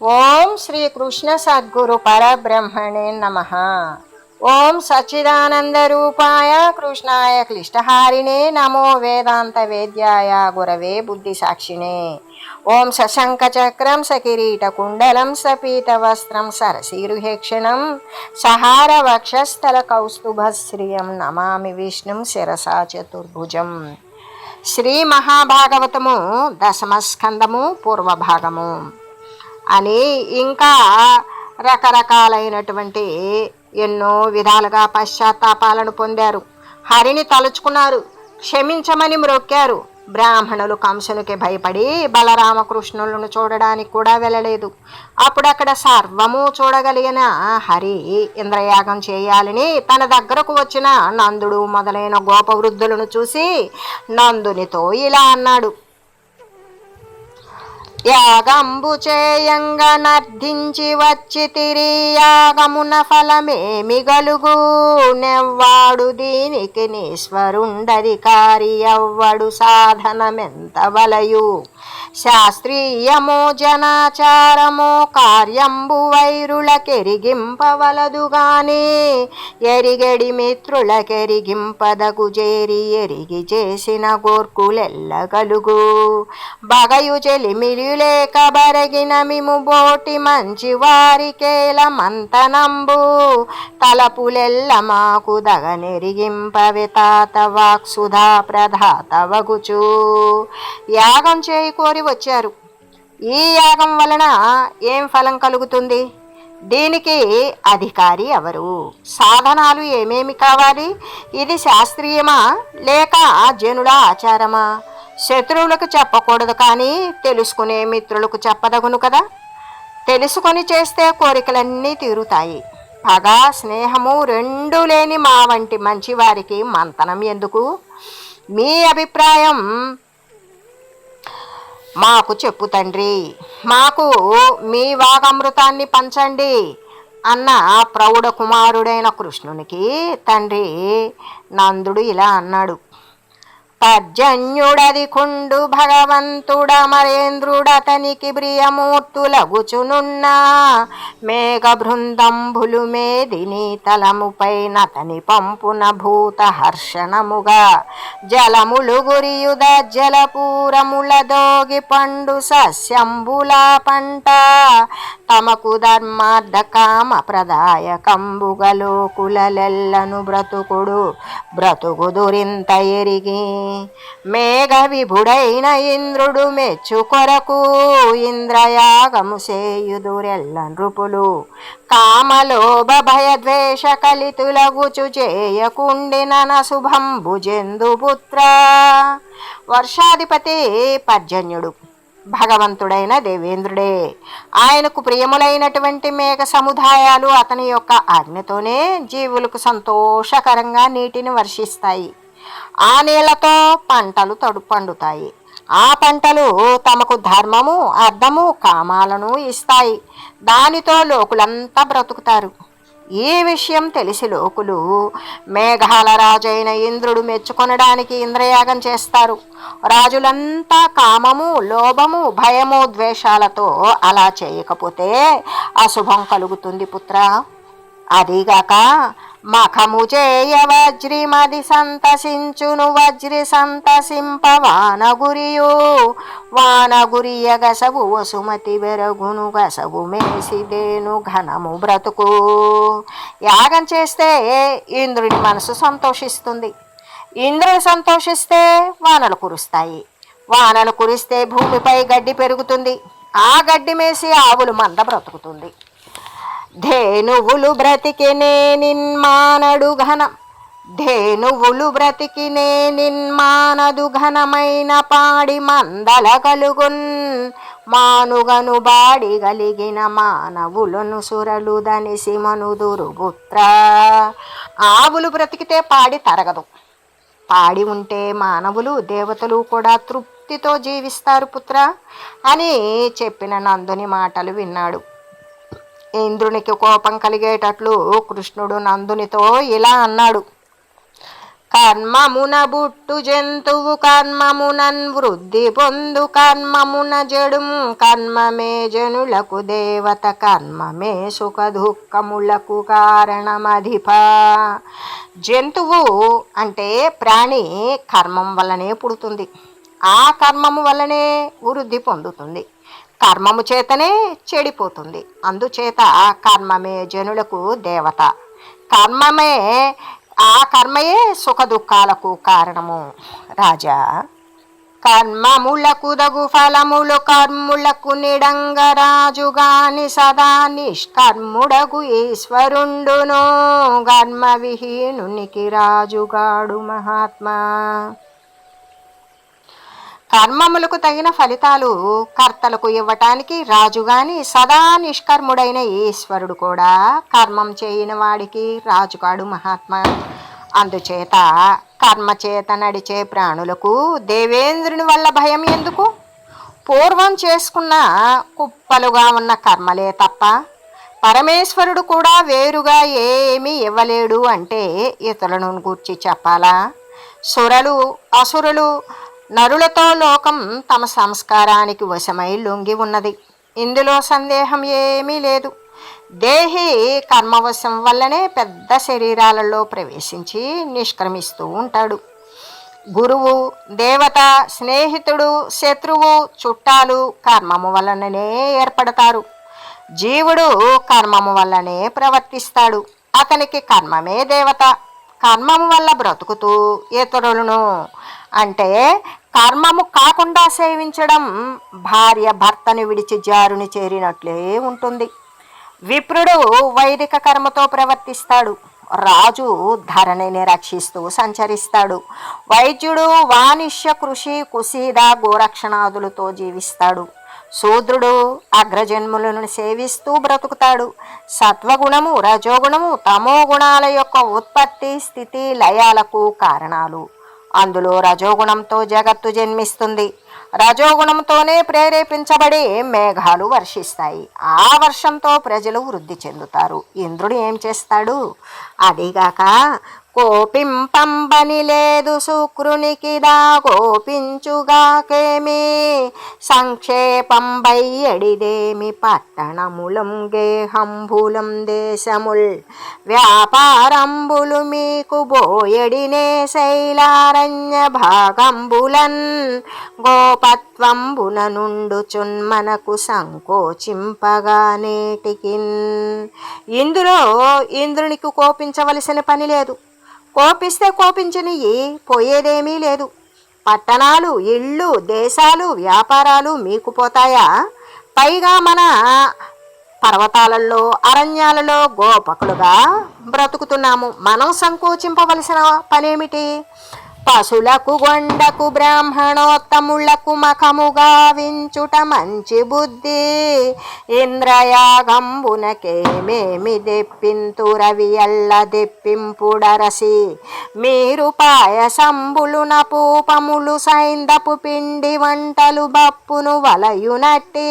ఓం శ్రీ కృష్ణ సద్గురు పరబ్రహ్మణే నమ. ఓం సచ్చిదానంద రూపాయ కృష్ణాయ క్లిష్టహారిణే నమో వేదాంత వేద్యాయ గురవే బుద్ధి సాక్షిణే. ఓం సశంక చక్రం సకిరీట కుండలం సపీత వస్త్రం సరసీరుహేక్షణం సహార వక్షస్థల కౌస్తుభశ్రియం నమామి విష్ణుం శిరసా చతుర్భుజం. శ్రీ మహాభాగవతము దశమస్కందము పూర్వభాగము అని ఇంకా రకరకాలైనటువంటి ఎన్నో విధాలుగా పశ్చాత్తాపాలను పొందారు. హరిని తలుచుకున్నారు. క్షమించమని మ్రొక్కారు. బ్రాహ్మణులు కంసునికి భయపడి బలరామకృష్ణులను చూడడానికి కూడా వెళ్ళలేదు. అప్పుడు అక్కడ సర్వము చూడగలిగిన హరి ఇంద్రయాగం చేయాలని తన దగ్గరకు వచ్చిన నందుడు మొదలైన గోపవృద్ధులను చూసి నందునితో ఇలా అన్నాడు. యాగంబు చేయంగా వచ్చి వచ్చి తిరియాగమున ఫలమేమి గలుగు? నెవ్వాడు దీనికి నీశ్వరుండధికారి ఎవ్వడు సాధనమెంత వలయు? శాస్త్రీయమో జనాచారమో కార్యంబు వైరులకెరిగింపవలదు గాని ఎరిగడి మిత్రులకెరిగింపదగు చేరి ఎరిగి చేసిన గోర్కులెల్లగలుగు బగయు చెలిమిరిలేక బరగిన మిము బోటి మంచి వారికేల మంతనంబు. తలపులెల్ల మాకు దగనెరిగింపవి తాత వాక్సుధా ప్రధాత వగుచు. యాగం చేయి కోరి వచ్చారు. ఈ యాగం వలన ఏం ఫలం కలుగుతుంది? దీనికి అధికారి ఎవరు? సాధనాలు ఏమేమి కావాలి? ఇది శాస్త్రీయమా? లేక జనుల ఆచారమా? శత్రువులకు చెప్పకూడదు కానీ తెలుసుకునే మిత్రులకు చెప్పదగును కదా? తెలుసుకొని చేస్తే కోరికలన్నీ తీరుతాయి. పగ స్నేహము రెండూ లేని మా వంటి మంచివారికి మంతనం ఎందుకు? మీ అభిప్రాయం మాకు చెప్పు తండ్రి. మాకు మీ వాగమృతాన్ని పంచండి అన్న ప్రౌఢ కుమారుడైన కృష్ణునికి తండ్రి నందుడు ఇలా అన్నాడు. పర్జన్యుడది కుండు భగవంతుడ మరేంద్రుడతనికి ప్రియమూర్తులగుచునున్నా. మేఘ బృందంభులు మేదిని తలముపైన తని పంపున భూత హర్షణముగా జలములు గురియుద జలపూరముల దోగి పండు సస్యంబుల పంట. తమకు ధర్మార్థ కామ ప్రదాయకంబుగలోకులెల్లను బ్రతుకుడు. బ్రతుకు దురింత ఎరిగి మేఘ విభుడైన ఇంద్రుడు మెచ్చు కొరకు ఇంద్రయాగము సేయుదురెల్ల నృపులు. కామలోభ భయద్వేష కలితులగుచు చేయకుండిన శుభం జందు పుత్ర. వర్షాధిపతి పర్జన్యుడు భగవంతుడైన దేవేంద్రుడే. ఆయనకు ప్రియములైనటువంటి మేఘ సముదాయాలు అతని యొక్క ఆజ్ఞతోనే జీవులకు సంతోషకరంగా నీటిని వర్షిస్తాయి. ఆ నీళ్ళతో పంటలు తడు పండుతాయి. ఆ పంటలు తమకు ధర్మము అర్థము కామాలను ఇస్తాయి. దానితో లోకులంతా బ్రతుకుతారు. ఈ విషయం తెలిసి లోకులు మేఘాల రాజైన ఇంద్రుడు మెచ్చుకొనడానికి ఇంద్రయాగం చేస్తారు. రాజులంతా కామము లోభము భయము ద్వేషాలతో అలా చేయకపోతే అశుభం కలుగుతుంది పుత్ర. అదీగాక మఖము చేయ వజ్రిమది సంతసించును వజ్రి సంతసింప వానగురియు వానగురియ గసవు వసుమతి వెరగును గసవు మేసిదేను ఘనము బ్రతుకు. యాగం చేస్తే ఇంద్రుడి మనసు సంతోషిస్తుంది. ఇంద్రుడు సంతోషిస్తే వానలు కురుస్తాయి. వానలు కురిస్తే భూమిపై గడ్డి పెరుగుతుంది. ఆ గడ్డి మేసి ఆవులు మంద బ్రతుకుతుంది. ధేనువులు బ్రతికినే నిన్మానడు ఘనం. ధేనువులు బ్రతికినే నిన్మానదు ఘనమైన పాడి మందల కలుగున్. మానుగను బాడి గలిగిన మానవులను సురలు దనిసి మనుదురు పుత్ర ఆవులు బ్రతికితే పాడి తరగదు. పాడి ఉంటే మానవులు దేవతలు కూడా తృప్తితో జీవిస్తారు పుత్ర. అని చెప్పిన నందుని మాటలు విన్నాడు. ఇంద్రునికి కోపం కలిగేటట్లు కృష్ణుడు నందునితో ఇలా అన్నాడు. కర్మమున బుట్టు జంతువు కర్మమునన్ వృద్ధి పొందు కర్మమున జడుం కర్మమే జనులకు దేవత కర్మమే సుఖ దుఃఖములకు కారణమధిప. జంతువు అంటే ప్రాణి కర్మం వల్లనే పుడుతుంది. ఆ కర్మము వల్లనే వృద్ధి పొందుతుంది. కర్మము చేతనే చెడిపోతుంది. అందుచేత కర్మమే జనులకు దేవత. కర్మమే ఆ కర్మయే సుఖ దుఃఖాలకు కారణము. రాజా కర్మములకు దగు ఫలములు కర్ములకు నిడంగ రాజుగాని సదా నిష్కర్ముడగు ఈశ్వరుండును. కర్మ విహీనునికి రాజుగాడు మహాత్మా. కర్మములకు తగిన ఫలితాలు కర్తలకు ఇవ్వటానికి రాజుగాని సదా నిష్కర్ముడైన ఈశ్వరుడు కూడా కర్మం చేయని వాడికి రాజుగాడు మహాత్మా. అందుచేత కర్మ చేత నడిచే ప్రాణులకు దేవేంద్రుని వల్ల భయం ఎందుకు? పూర్వం చేసుకున్న కుప్పలుగా ఉన్న కర్మలే తప్ప పరమేశ్వరుడు కూడా వేరుగా ఏమీ ఇవ్వలేడు అంటే ఇతరులను గూర్చి చెప్పాలా? సురలు అసురులు నరులతో లోకం తమ సంస్కారానికి వశమై లొంగి ఉన్నది. ఇందులో సందేహం ఏమీ లేదు. దేహి కర్మవశం వల్లనే పెద్ద శరీరాలలో ప్రవేశించి నిష్క్రమిస్తూ ఉంటాడు. గురువు దేవత స్నేహితుడు శత్రువు చుట్టాలు కర్మము వలననే ఏర్పడతారు. జీవుడు కర్మము వల్లనే ప్రవర్తిస్తాడు. అతనికి కర్మమే దేవత. కర్మము వల్ల బ్రతుకుతూ ఇతరులను అంటే కర్మము కాకుండా సేవించడం భార్య భర్తను విడిచి జారుని చేరినట్లే ఉంటుంది. విప్రుడు వైదిక కర్మతో ప్రవర్తిస్తాడు. రాజు ధరణిని రక్షిస్తూ సంచరిస్తాడు. వైద్యుడు వాణిష్య కృషి కుశీద గోరక్షణాదులతో జీవిస్తాడు. శూద్రుడు అగ్రజన్ములను సేవిస్తూ బ్రతుకుతాడు. సత్వగుణము రజోగుణము తమో గుణాల యొక్క ఉత్పత్తి స్థితి లయాలకు కారణాలు. అందులో రజోగుణంతో జగత్తు జన్మిస్తుంది. రజోగుణంతోనే ప్రేరేపించబడి మేఘాలు వర్షిస్తాయి. ఆ వర్షంతో ప్రజలు వృద్ధి చెందుతారు. ఇంద్రుడు ఏం చేస్తాడు? అదీగాక కోపింపంబని లేదు శుక్రునికిదా కోపించుగాకేమి? సంక్షేపం బయ్యడిదేమి పట్టణములం గేహంబులం దేశముల్ వ్యాపారంబులు మీకు బోయడినే శైలారణ్య భాగంబులన్ గోపత్వంబున నుండుచున్మనకు సంకోచింపగా నేటికిన్. ఇందులో ఇంద్రునికి కోపించవలసిన పని లేదు. కోపిస్తే కోపించనియ్యి పోయేదేమీ లేదు. పట్టణాలు ఇళ్ళు దేశాలు వ్యాపారాలు మీకు పోతాయా? పైగా మన పర్వతాలలో అరణ్యాలలో గోపకులుగా బ్రతుకుతున్నాము. మనం సంకోచింపవలసిన పనేమిటి? పశులకు గొండకు బ్రాహ్మణోత్తములకు మఖముగా వించుట మంచి బుద్ధి. ఇంద్రయాగంబునకేమేమి దెప్పింతు రవి అల్ల దెప్పింపుడరసి. మీరు పాయసంబులు పూపములు సైందపు పిండి వంటలు బప్పును వలయునట్టి.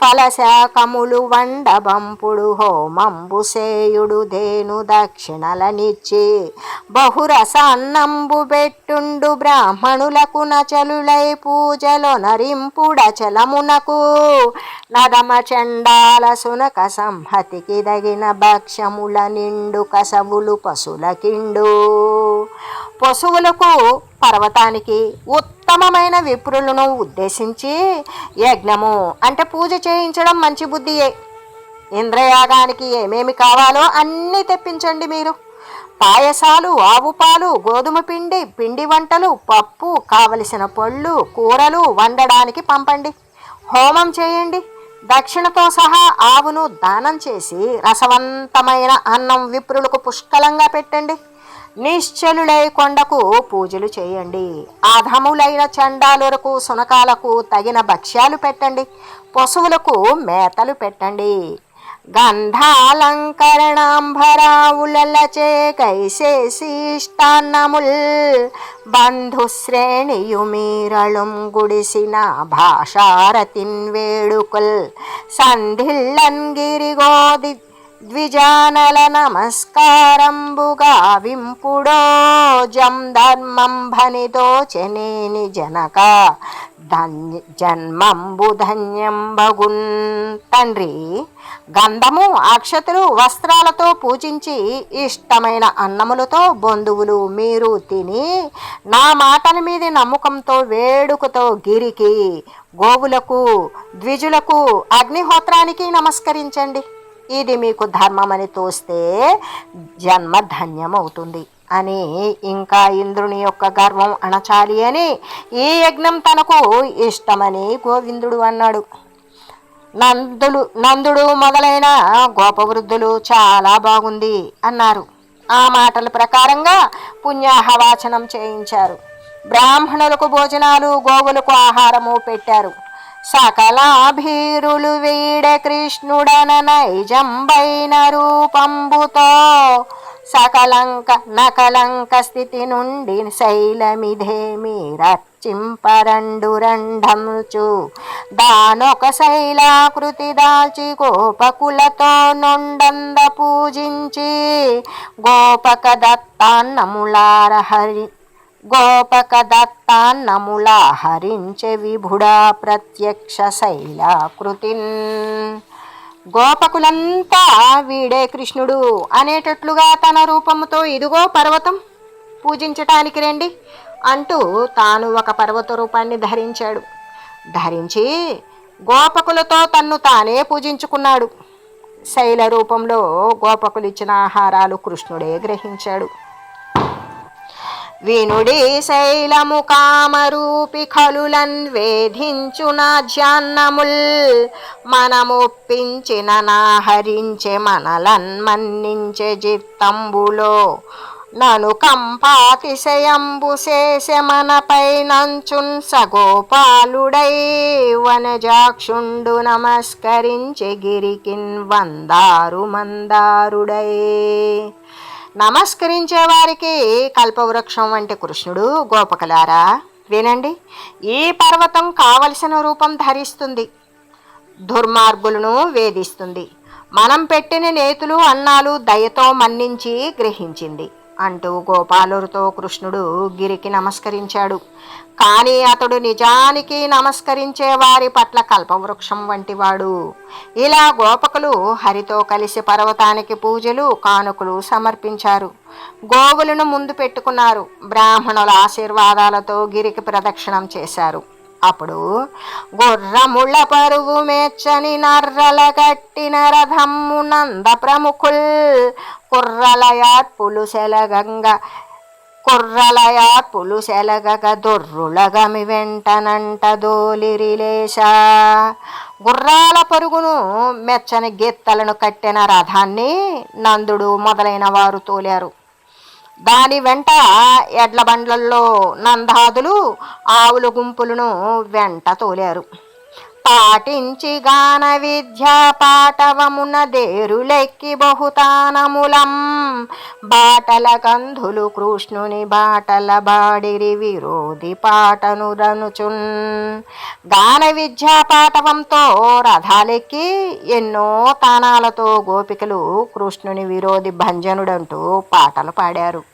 ఫలశాఖములు వండబంపుడు హోమంబు సేయుడు దేను దక్షిణలనిచ్చి. బహురస అన్నంబు పెట్టుండు బ్రాహ్మణులకు నచలులై పూజలో నరింపుడచలమునకు నరమ చండాల సునక సంహతికి దగిన భక్ష్యముల నిండు కసవులు పశులకిండు. పశువులకు పర్వతానికి ఉత్తమమైన విప్రులను ఉద్దేశించి యజ్ఞము అంటే పూజ చేయించడం మంచి బుద్ధియే. ఇంద్రయాగానికి ఏమేమి కావాలో అన్నీ తెప్పించండి మీరు. పాయసాలు ఆవుపాలు గోధుమ పిండి పిండి వంటలు పప్పు కావలసిన పళ్ళు కూరలు వండడానికి పంపండి. హోమం చేయండి. దక్షిణతో సహా ఆవును దానం చేసి రసవంతమైన అన్నం విప్రులకు పుష్కలంగా పెట్టండి. నిశ్చలులై కొండకు పూజలు చేయండి. అధములైన చండాలులకు సునకాలకు తగిన భక్ష్యాలు పెట్టండి. పశువులకు మేతలు పెట్టండి. గంధాలంకరణాంభరావులచే కైశేషిష్టాన్నముల్ బంధుశ్రేణియుమీరళుం గుడిసిన భాషారతిన్ వేడుకల్ సంధిల్లన్ గిరిగోది ద్విజానల నమస్కారంబుగా వింపుడో జం ధర్మం భనితో చెనేని జనక ధన్య జన్మంబు ధన్యం బగున్ తండ్రి గంధము అక్షతలు వస్త్రాలతో పూజించి ఇష్టమైన అన్నములతో బంధువులు మీరు తిని నా మాటల మీద నమ్మకంతో వేడుకతో గిరికి గోవులకు ద్విజులకు అగ్నిహోత్రానికి నమస్కరించండి. ఇది మీకు ధర్మమని తోస్తే జన్మ ధన్యమవుతుంది అని ఇంకా ఇంద్రుని యొక్క గర్వం అణచాలి అని ఈ యజ్ఞం తనకు ఇష్టమని గోవిందుడు అన్నాడు. నందులు నందుడు మొదలైన గోపవృద్ధులు చాలా బాగుంది అన్నారు. ఆ మాటల ప్రకారంగా పుణ్యాహవాచనం చేయించారు. బ్రాహ్మణులకు భోజనాలు గోవులకు ఆహారము పెట్టారు. సకలాభీరులు వీడ కృష్ణుడన నైజంబైన రూపంబుతో సకలంక నకలంక స్థితి నుండి శైలమిధేమి రచ్చింపరండు రంఢముచు. దానొక శైలాకృతి దాల్చి గోపకులతో నొండంద పూజించి గోపక దత్తాన్నములార హరి గోపక దత్తాన్నములా హరించె విభుడా ప్రత్యక్ష శైలాకృతిన్. గోపకులంతా వీడే కృష్ణుడు అనేటట్లుగా తన రూపముతో ఇదిగో పర్వతం పూజించటానికి రండి అంటూ తాను ఒక పర్వత రూపాన్ని ధరించాడు. ధరించి గోపకులతో తన్ను తానే పూజించుకున్నాడు. శైల రూపంలో గోపకులు ఇచ్చిన ఆహారాలు కృష్ణుడే గ్రహించాడు. వినుడి శైలము కామరూపి ఖలులన్ వేధించున ధ్యాన్నముల్ మనమొప్పించిన నాహరించె మనలన్ మన్నించె జిత్తంబులో. నను కంపాతిశయంబు శేష మనపై నంచున్ సగోపాలుడై. వనజాక్షుండు నమస్కరించె గిరికిన్ వందారు మందారుడై. నమస్కరించే వారికి కల్పవృక్షం వంటి కృష్ణుడు గోపకలారా. వినండి ఈ పర్వతం కావలసిన రూపం ధరిస్తుంది. దుర్మార్గులను వేధిస్తుంది. మనం పెట్టిన నేతులు అన్నాలు దయతో మన్నించి గ్రహించింది. అంటూ గోపాలురుతో కృష్ణుడు గిరికి నమస్కరించాడు. కానీ అతడు నిజానికి నమస్కరించే వారి పట్ల కల్పవృక్షం వంటివాడు. ఇలా గోపకులు హరితో కలిసి పర్వతానికి పూజలు కానుకలు సమర్పించారు. గోవులను ముందు పెట్టుకున్నారు. బ్రాహ్మణుల ఆశీర్వాదాలతో గిరికి ప్రదక్షిణం చేశారు. అప్పుడు గుర్రముళ్ళ పరువు మేచ్చని నర్రల కట్టిన రథమ్ము నంద ప్రముఖుల్ కుర్రలయార్పులు సెలగంగ కుర్రలయా పులుసెలగక దొర్రులగమి వెంటనంట దోలిరిలేశ గుర్రాల పరుగును మెచ్చని గీత్తలను కట్టిన రథాన్ని నందుడు మొదలైన వారు తోలారు. దాని వెంట ఎడ్ల బండ్లల్లో నందాదులు ఆవుల గుంపులను వెంట తోలారు. పాటించి గాన విద్యా పాటవమున దేరులెక్కి బహుతానములం. బాటల కంధులు కృష్ణుని బాటల బాడిరి విరోధి పాటను రనుచున్. గాన విద్యా పాటవంతో రథాలెక్కి ఎన్నో తానాలతో గోపికలు కృష్ణుని విరోధి భంజనుడంటూ పాటలు పాడారు.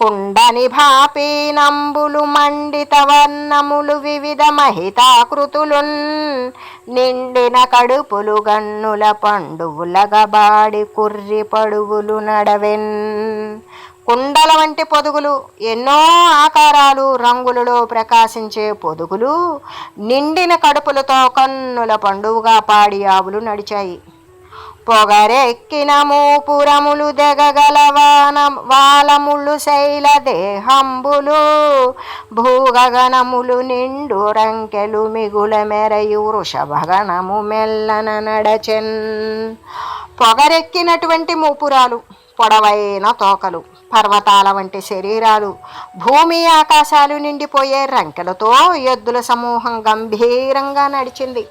కుండని భాపీనంబులు మండిత వర్ణములు వివిధ మహితాకృతులున్ నిండిన కడుపులు గన్నుల పండువులగబాడి కుర్రి పడుగులు నడవెన్. కుండల వంటి పొదుగులు ఎన్నో ఆకారాలు రంగులలో ప్రకాశించే పొదుగులు నిండిన కడుపులతో కన్నుల పండువుగా పాడి ఆవులు నడిచాయి. పొగరెక్కిన మూపురములు దెగగలవాన వాలములు శైల దేహంబులు. భూగగణములు నిండు రంకెలు మిగుల మెరయు వృషభగణము మెల్లన నడచెన్. పొగరెక్కినటువంటి మూపురాలు పొడవైన తోకలు. పర్వతాల వంటి శరీరాలు భూమి ఆకాశాలు నిండిపోయే రంకెలతో ఎద్దుల సమూహం గంభీరంగా నడిచింది.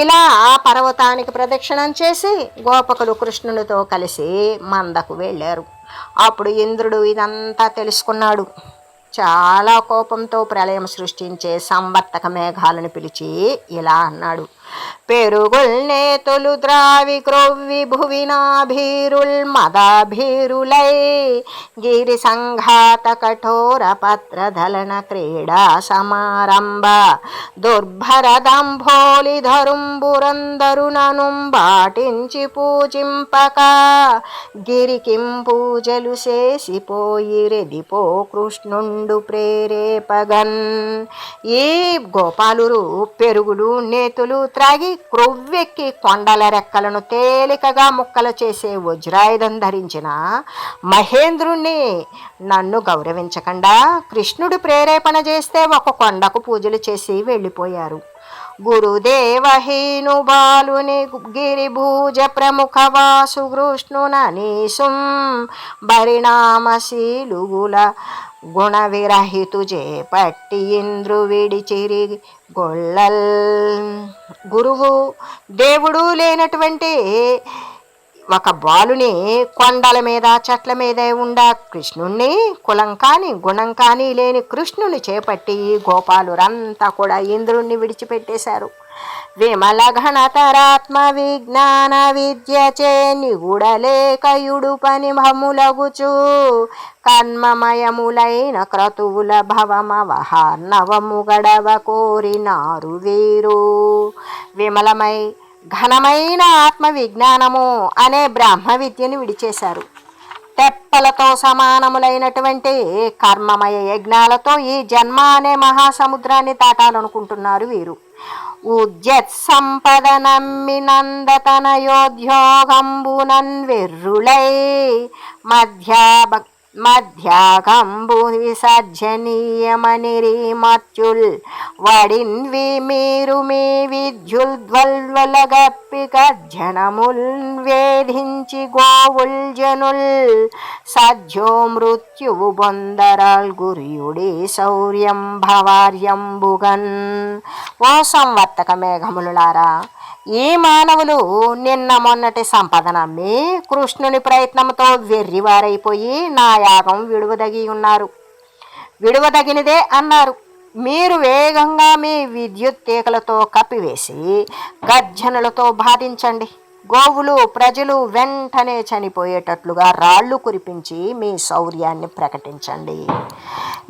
ఇలా ఆ పర్వతానికి ప్రదక్షిణం చేసి గోపకులు కృష్ణునితో కలిసి మందకు వెళ్ళారు. అప్పుడు ఇంద్రుడు ఇదంతా తెలుసుకున్నాడు. చాలా కోపంతో ప్రళయం సృష్టించే సంవర్తక మేఘాలను పిలిచి ఇలా అన్నాడు. పెరుగుల్నే నేతులు ద్రావి క్రొవ్వి భువినాభీరుల్ మదాభీరులై. గిరి సంఘాత కఠోర పత్రధలన క్రీడా సమారంభ. దుర్భర దంభోలి బాటించి పూజింపక. గిరికిం పూజలు చేసిపోయి రెదిపో కృష్ణుండు ప్రేరేపగన్. ఈ గోపాలురు పెరుగులు నేతులు త్రాగి క్రొవ్వెక్కి కొండల రెక్కలను తేలికగా ముక్కలు చేసే వజ్రాయుధం ధరించిన మహేంద్రుణ్ణి నన్ను గౌరవించకుండా. కృష్ణుడు ప్రేరేపణ చేస్తే ఒక కొండకు పూజలు చేసి వెళ్ళిపోయారు. గురుదేవహీను బాలుని గిరిభూజ ప్రముఖ వాసు కృష్ణుననీసుం పరిణామశీలుగుల గుణ విరహితు చేపట్టి ఇంద్రు విడిచిరి గొళ్ళల్ గురువు దేవుడు లేనటువంటి ఒక బాలుని కొండల మీద చెట్ల మీద ఉండ కృష్ణుణ్ణి కులం కానీ గుణం కానీ లేని కృష్ణుని చేపట్టి గోపాలురంతా కూడా ఇంద్రుణ్ణి విడిచిపెట్టేశారు. విమల ఘనతరాత్మ విజ్ఞాన విద్య చే నిగుడలేకయుడు పని భములగుచు కన్మమయములైన క్రతువుల భవమవహార్ణవము గడవ కోరినారు వీరు. విమలమై ఘనమైన ఆత్మ విజ్ఞానము అనే బ్రహ్మ విద్యను విడిచేశారు. తెప్పలతో సమానములైనటువంటి కర్మమయ యజ్ఞాలతో ఈ జన్మ అనే మహాసముద్రాన్ని దాటాలనుకుంటున్నారు వీరు. ఉజ్జత్ సంపద నమ్మి నందతనయోద్యోగంబునన్ వెర్రులై మధ్యా మధ్యాకంబు విసర్జనీయమనిరీమత్యుల్ వడిన్వి మీరు మీ విద్యుల్ ద్వల్వలగప్పిక జనముల్ వేధించి గోవుల్ జనుల్ సజ్జో మృత్యువు బొందరాల్ గురియుడి శౌర్యం భవార్యంబుగన్ ఓ సంవర్తక మేఘములులారా ఈ మానవులు నిన్న మొన్నటి సంపద నమ్మి కృష్ణుని ప్రయత్నంతో వెర్రివారైపోయి నా యాగం విడువదగి ఉన్నారు. విడువదగినదే అన్నారు. మీరు వేగంగా మీ విద్యుత్ తీగలతో కప్పివేసి గర్జనలతో బాధించండి. గోవులు ప్రజలు వెంటనే చనిపోయేటట్లుగా రాళ్ళు కురిపించి మీ శౌర్యాన్ని ప్రకటించండి.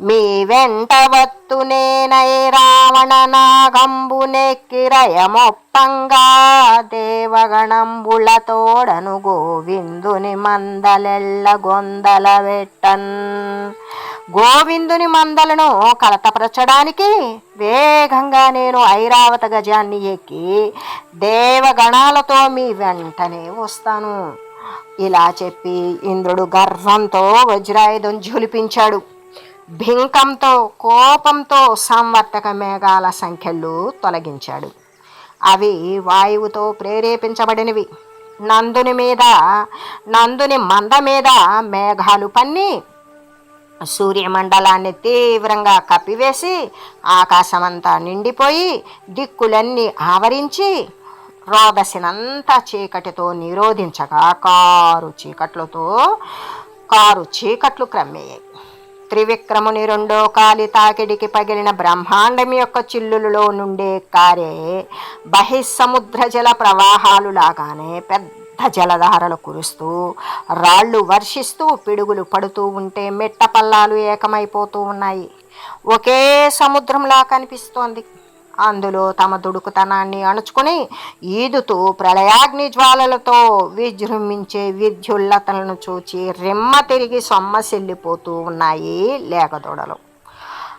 మీ వెంట వత్తునేనై రావణ నాగంబు నెక్కిరయమొప్పంగా దేవగణంబుల తోడను గోవిందుని మందలెళ్ళ గొందల వెట్టన్. గోవిందుని మందలను కలతపరచడానికి వేగంగా నేను ఐరావత గజాన్ని ఎక్కి దేవగణాలతో మీ వెంటనే వస్తాను. ఇలా చెప్పి ఇంద్రుడు గర్వంతో వజ్రాయుధం ఝులిపించాడు. భింకంతో కోపంతో సంవర్తక మేఘాల సంఖ్యలు తొలగించాడు. అవి వాయువుతో ప్రేరేపించబడినవి. నందుని మీద నందుని మంద మీద మేఘాలు పన్ని సూర్యమండలాన్ని తీవ్రంగా కప్పివేసి ఆకాశమంతా నిండిపోయి దిక్కులన్నీ ఆవరించి రోదసినంతా చీకటితో నిరోధించగా కారు చీకట్లతో కారు చీకట్లు క్రమ్మేయాయి త్రివిక్రముని రెండో కాలి తాకిడికి పగిలిన బ్రహ్మాండం యొక్క చిల్లులలో నుండే కారే బహిస్సముద్ర జల ప్రవాహాలు లాగానే పెద్ద జలధారలు కురుస్తూ రాళ్ళు వర్షిస్తూ పిడుగులు పడుతూ ఉంటే మెట్ట పల్లాలు ఏకమైపోతూ ఉన్నాయి. ఒకే సముద్రంలా కనిపిస్తోంది. అందులో తమ దుడుకుతనాన్ని అణుచుకుని ఈదుతూ ప్రళయాగ్ని జ్వాలలతో విజృంభించే విద్యుల్లతలను చూచి రెమ్మ తిరిగి సొమ్మసిల్లిపోతూ ఉన్నాయి లేగదొడలు.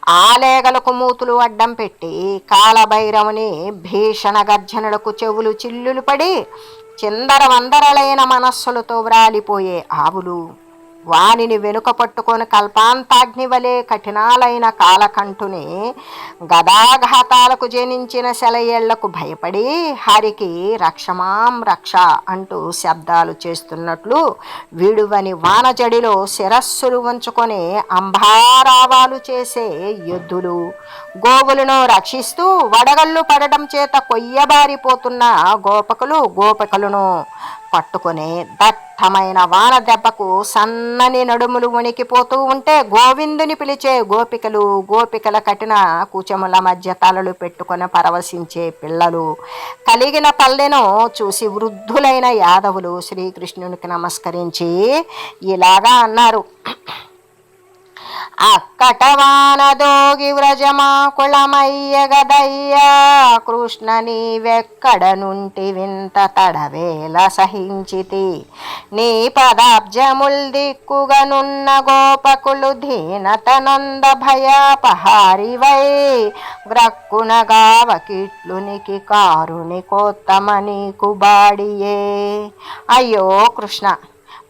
ఆ లేగలకు మూతులు అడ్డం పెట్టి కాలభైరవుని భీషణ గర్జనలకు చెవులు చిల్లులు పడి చిందర వందరలైన మనస్సులతో వ్రాలిపోయే ఆవులు. వానిని వెనుక పట్టుకొని కల్పాంతాగ్ని వలె కఠినాలైన కాలకంఠుని గదాఘాతాలకు జనించిన శలయేళ్ళకు భయపడి హరికి రక్షమాం రక్ష అంటూ శబ్దాలు చేస్తున్నట్లు విడువని వానజడిలో శిరస్సులు ఉంచుకొని అంబారావాలు చేసే ఎద్దులు గోవులను రక్షిస్తూ వడగళ్ళు పడడం చేత కొయ్యబారిపోతున్న గోపకులు గోపికలను పట్టుకొని దట్టమైన వాన దెబ్బకు సన్నని నడుములు వణికిపోతూ ఉంటే గోవిందుని పిలిచే గోపికలు గోపికల కఠిన కూచముల మధ్య తలలు పెట్టుకొని పరవశించే పిల్లలు. కలిగిన పల్లెను చూసి వృద్ధులైన యాదవులు శ్రీకృష్ణునికి నమస్కరించి ఇలాగా అన్నారు. అక్కటవానదోగి వ్రజమా కులమయ్య గదయ్యా. కృష్ణ నీవెక్కడ నుంటి వింత తడవేల సహించితి. నీ పదాబ్జముల్ దిక్కుగనున్న గోపకులు దీనతనంద భయాపహారివై. గ్రక్కునగావకిట్లునికి కారుని కోత్తమ నీకు బాడియే. అయ్యో కృష్ణ!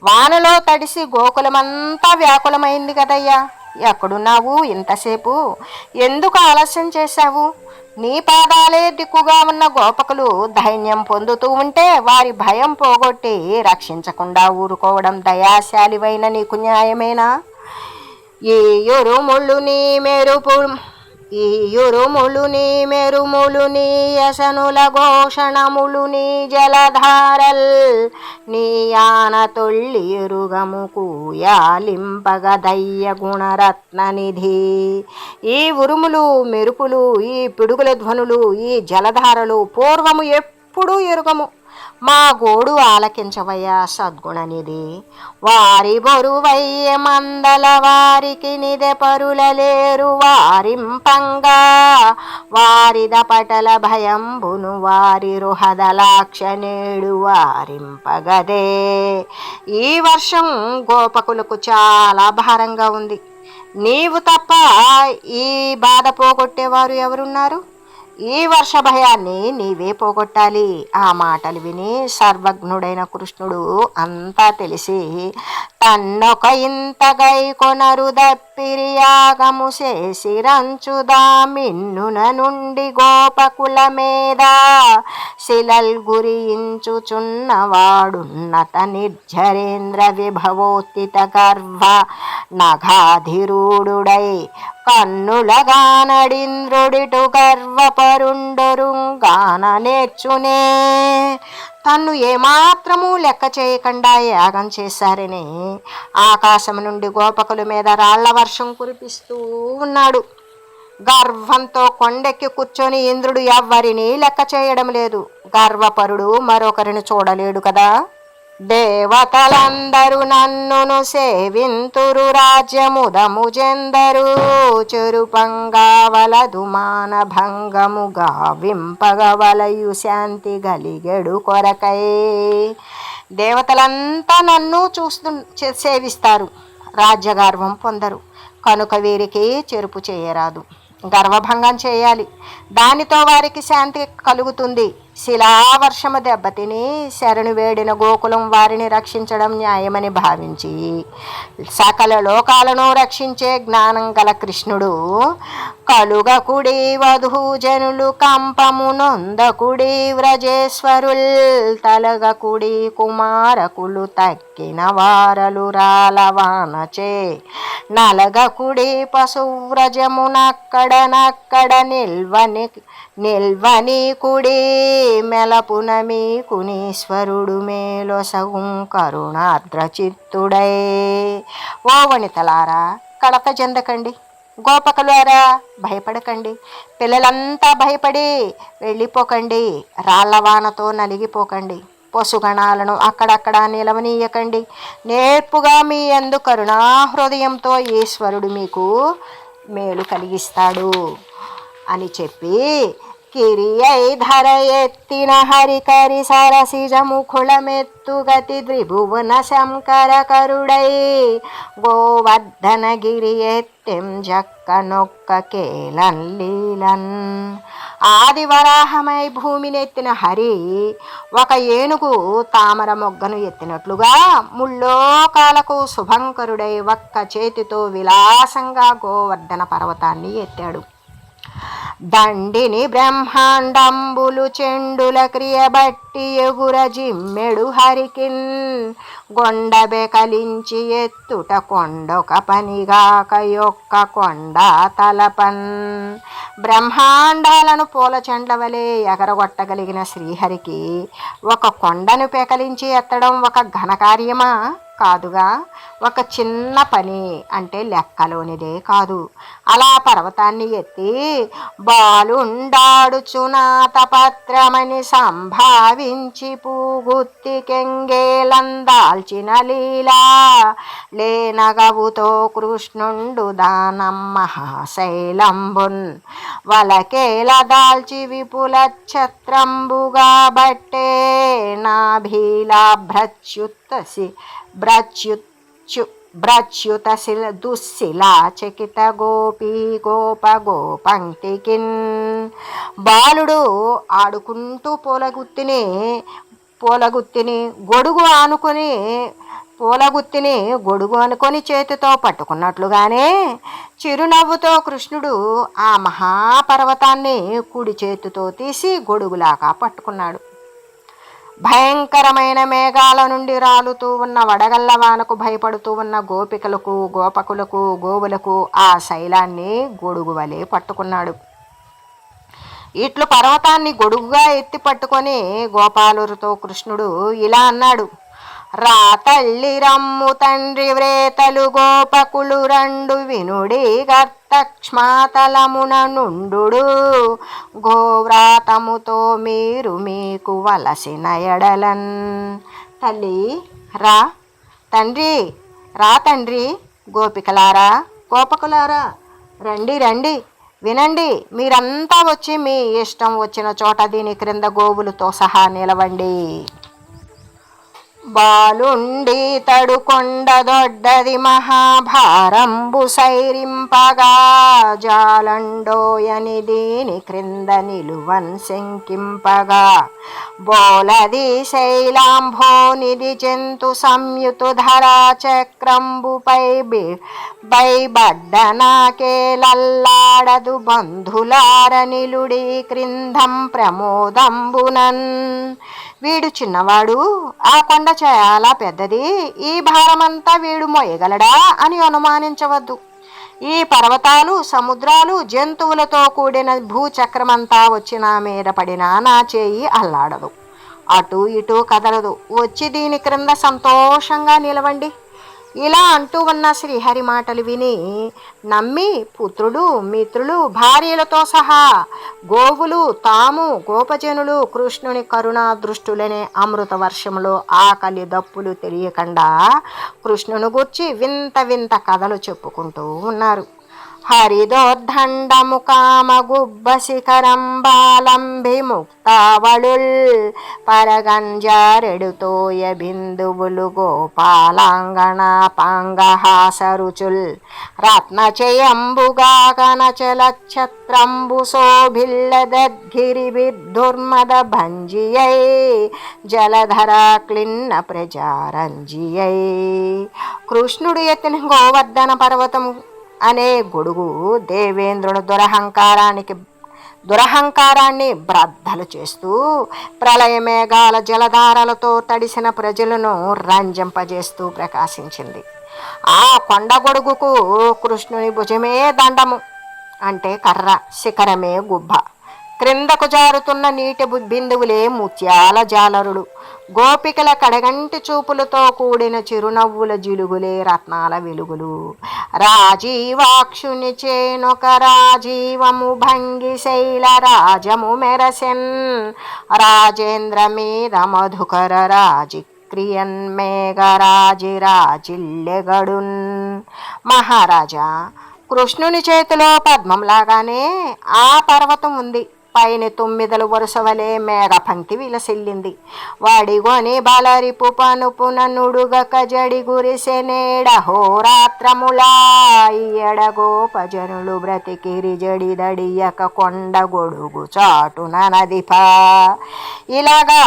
వానలో తడిసి గోకులమంతా వ్యాకులమైంది కదయ్యా. ఎక్కడున్నావు ఇంతసేపు? ఎందుకు ఆలస్యం చేశావు? నీ పాదాలే దిక్కుగా ఉన్న గోపకులు ధైన్యం పొందుతూ ఉంటే వారి భయం పోగొట్టి రక్షించకుండా ఊరుకోవడం దయాశాలివైన నీకు న్యాయమేనా? ఈ ఎరుముళ్ళు నీ మెరుపు ఈ యురుములుని మెరుములుని యసనుల ఘోషణములుని జలధారల్ నీ యాన తొళ్ళి ఎరుగము కూయాలింపగదయ్య గుణరత్న నిధి ఈ ఉరుములు మెరుపులు ఈ పిడుగుల ధ్వనులు ఈ జలధారలు పూర్వము ఎప్పుడూ ఎరుగము. మా గోడు ఆలకించవయ్యా సద్గుణనిది వారి బొరువయ్య మందల వారికి నిదె పరులలేరు వారింపంగా. వారిద పటల భయంబును వారి రుహదలాక్ష నేడు వారింపగదే. ఈ వర్షం గోపకులకు చాలా భారంగా ఉంది. నీవు తప్ప ఈ బాధ పోగొట్టేవారు ఎవరున్నారు? ఈ వర్ష భయాన్ని నీవే పోగొట్టాలి. ఆ మాటలు విని సర్వజ్ఞుడైన కృష్ణుడు అంతా తెలిసి కన్నొక ఇంతగై కొనరు దప్పిరియాగము మిన్నున నుండి గోపకుల మీద. శిలల్ గురించుచున్నవాడున్నత నిర్జరేంద్ర విభవోత్తిత గర్వ నఘాధిరూఢుడై కన్నులగానడింద్రుడిటు గర్వపరుండొరుంగాన నేర్చునే. తన్ను ఏమాత్రము లెక్క చేయకుండా యాగం చేశారని ఆకాశం నుండి గోపకుల మీద రాళ్ళ వర్షం కురిపిస్తూ ఉన్నాడు. గర్వంతో కొండెక్కి కూర్చొని ఇంద్రుడు ఎవ్వరిని లెక్క చేయడం లేదు. గర్వపరుడు మరొకరిని చూడలేడు కదా? దేవతలందరూ నన్నును సేవింతురు రాజ్యముదము జెందరు. చెరుపంగావలదు మానభంగముగా వింపగవలయు శాంతి గలిగెడు కొరకై. దేవతలంతా నన్ను చూస్తు సేవిస్తారు రాజ్యగర్వం పొందరు. కనుక వీరికి చెరుపు చేయరాదు. గర్వభంగం చేయాలి. దానితో వారికి శాంతి కలుగుతుంది. శిలావర్షము దెబ్బతిని శరణు వేడిన గోకులం వారిని రక్షించడం న్యాయమని భావించి సకల లోకాలను రక్షించే జ్ఞానం గల కృష్ణుడు కలుగకుడి వధూజనులు కంపము నొందకుడి వ్రజేశ్వరుల్ తలగకుడి కుమారకులు తక్కిన వారలు రాలవానచే నలగకుడి పశువ్రజమునక్కడ నక్కడ నిల్వని నిల్వని కుడి మెలపున మీకునీశ్వరుడు మేలొసగుం కరుణాద్ర చిత్తుడై. ఓ వనితలారా కడత చెందకండి. గోపకులారా భయపడకండి. పిల్లలంతా భయపడి వెళ్ళిపోకండి. రాళ్ళవానతో నలిగిపోకండి. పశుగణాలను అక్కడక్కడ నిలవనీయకండి. నేర్పుగా మీ ఎందు కరుణా హృదయంతో ఈశ్వరుడు మీకు మేలు కలిగిస్తాడు అని చెప్పి కిరియై ధర ఎత్తిన హరికరి సరసిజ ముఖుళమెత్తుగతి త్రిభువన శంకర కరుడై గోవర్ధన గిరి ఎత్తెం జక్క నొక్క కేలన్ లీలన్ ఆది వరాహమై భూమినెత్తిన హరి ఒక ఏనుగు తామర మొగ్గను ఎత్తినట్లుగా ముల్లోకాలకు శుభంకరుడై ఒక్క చేతితో విలాసంగా గోవర్ధన పర్వతాన్ని ఎత్తాడు దండిని బ్రహ్మాండంబులు చెండుల క్రియబట్టి ఎగుర జిమ్మెడు హరికిన్ గొండబె కలించి ఎత్తుట కొండొక పనిగాక యొక్క కొండ తలపన్. బ్రహ్మాండాలను పూల చెండ్ల వలె ఎగరగొట్టగలిగిన శ్రీహరికి ఒక కొండను పెకలించి ఎత్తడం ఒక ఘనకార్యమా? కాదుగా ఒక చిన్న పని అంటే లెక్కలోనిదే కాదు. అలా పర్వతాన్ని ఎత్తి బాలుండాడుచునాత పత్రమని సంభావించి పూగుత్తి కెంగేలందాల్చిన లీలా. లేనగవుతో కృష్ణుండు దానం మహాశైలంబున్ వలకేల దాల్చి విపుల ఛత్రంబుగా బట్టే నాభీలా భ్రచ్యుత్తసి భ్రచ్యుచ్చు శిల దుశ్శిలా చకిత గోపీ గోప గోపంక్తికిన్ బాలుడు ఆడుకుంటూ పూలగుత్తిని పూలగుత్తిని గొడుగు ఆనుకొని పూలగుత్తిని గొడుగు అనుకొని చేతితో పట్టుకున్నట్లుగానే చిరునవ్వుతో కృష్ణుడు ఆ మహాపర్వతాన్ని కుడి చేతితో తీసి గొడుగులాగా పట్టుకున్నాడు. భయంకరమైన మేఘాల నుండి రాలుతూ ఉన్న వడగళ్ళ వానకు భయపడుతూ ఉన్న గోపికలకు గోపకులకు గోవులకు ఆ శైలాన్ని గొడుగు వలె పట్టుకున్నాడు. ఇట్లు పర్వతాన్ని గొడుగుగా ఎత్తి పట్టుకొని గోపాలురితో కృష్ణుడు ఇలా అన్నాడు రా తల్లి రమ్ము తండ్రి వ్రేతలు గోపకులు రెండు వినుడి గర్తక్ష్మాతలమున నుండు గోవ్రాతముతో మీరు మీకు వలసిన ఎడలన్. తల్లి రా. తండ్రి రా తండ్రి. గోపికలారా గోపకులారా రండి రండి. వినండి మీరంతా వచ్చి మీ ఇష్టం వచ్చిన చోట దీని క్రింద గోవులతో సహా నిలవండి. బాలుండి తడుకొండదొడ్డది మహాభారంబు సైరింపగా జాలండోయని దీని క్రింద నిలువన్ శంకింపగా. బోలది శైలాంభోనిది జంతు సంయుతు ధరా చక్రంబుపై బి బైబడ్డ నాకేలల్లాడదు బంధులార క్రిందం ప్రమోదంబునన్. వీడు చిన్నవాడు ఆ కొండ చాలా పెద్దది ఈ భారమంతా వీడు మోయగలడా అని అనుమానించవద్దు. ఈ పర్వతాలు సముద్రాలు జంతువులతో కూడిన భూచక్రమంతా వచ్చి నా మీద పడినా నా చేయి అల్లాడదు. అటు ఇటు కదలదు. వచ్చి దీని క్రింద సంతోషంగా నిలవండి. ఇలా అంటూ ఉన్న శ్రీహరి మాటలు విని నమ్మి పుత్రుడు మిత్రులు భార్యలతో సహా గోవులు తాము గోపజనులు కృష్ణుని కరుణా దృష్టులనే అమృత వర్షంలో ఆకలి దప్పులు తెలియకుండా కృష్ణుని గుర్చి వింత వింత కథలు చెప్పుకుంటూ ఉన్నారు. హరిదోర్దండము కామగుబ్బ శిఖరం బాలంబి పరగంజారెడుతోయ బిందువులు గోపాలాంగణ పాంగహాసరుచుల్ రత్నచయంబుగా కనచలఛత్రంబు ఛత్రంబు భంజియై జలధరా క్లిన్న ప్రజారంజియై కృష్ణుడు ఎత్తిన గోవర్ధన పర్వతం అనే గొడుగు దేవేంద్రుని దురహంకారానికి దురహంకారాన్ని బ్రద్దలు చేస్తూ ప్రళయ మేఘాల జలధారలతో తడిసిన ప్రజలను రంజింపజేస్తూ ప్రకాశించింది. ఆ కొండ గొడుగుకు కృష్ణుని భుజమే దండము. అంటే కర్ర శిఖరమే గుబ్బ. క్రిందకు జారుతున్న నీటి బిందువులే ముత్యాల జాలరులు. గోపికల కడగంటి చూపులతో కూడిన చిరునవ్వుల జిలుగులే రత్నాల వెలుగులు. రాజీవాక్షుని చేనొక రాజీవము భంగి శైల రాజము మెరసెన్. రాజేంద్ర మీద మధుకర రాజి క్రియన్ మేఘరాజి రాజిల్లెగడున్. మహారాజా కృష్ణుని చేతిలో పద్మంలాగానే ఆ పర్వతం ఉంది. పైన తొమ్మిదలు వరుస వలె మేఘపంక్తి విలసిల్లింది. వాడిగోని బలరిపు పనుపు నన్నుడుగక జడి గురిసెనేడ హోరాత్రములా ఎడగోపజనులు బ్రతికిరి జడి దడియక కొండ గొడుగు చాటున నదిపా. ఇలాగా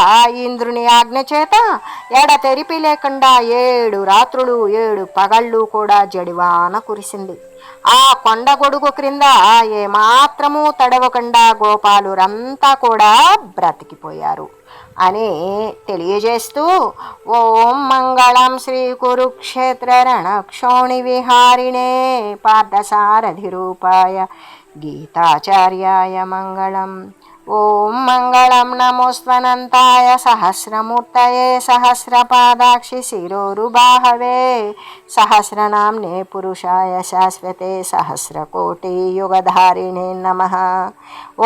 ఇంద్రుని ఆజ్ఞ చేత ఎడతెరిపి లేకుండా ఏడు రాత్రులు ఏడు పగళ్ళు కూడా జడివాన కురిసింది. ఆ కొండ గొడుగు క్రింద ఏమాత్రము తడవకుండా గోపాలురంతా కూడా బ్రతికిపోయారు అని తెలియజేస్తూ ఓం మంగళం శ్రీ కురుక్షేత్ర రణక్షోణి విహారిణే పార్థసారథి రూపాయ గీతాచార్యాయ మంగళం. ॐ मङ्गलं नमोस्वनताय सहस्रमूर्त सहस्रपादाक्षि शिरोरुबाहवे, सहस्रनाम्ने पुरुषाय शाश्वते सहस्रकोटियुगधारिणे नम।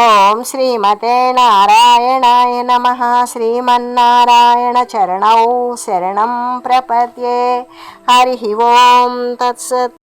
ओं श्रीमते नारायणाय नमः श्रीमन्नारायणचरणौ शरणं प्रपद्ये। हरिः ॐ तत्सत्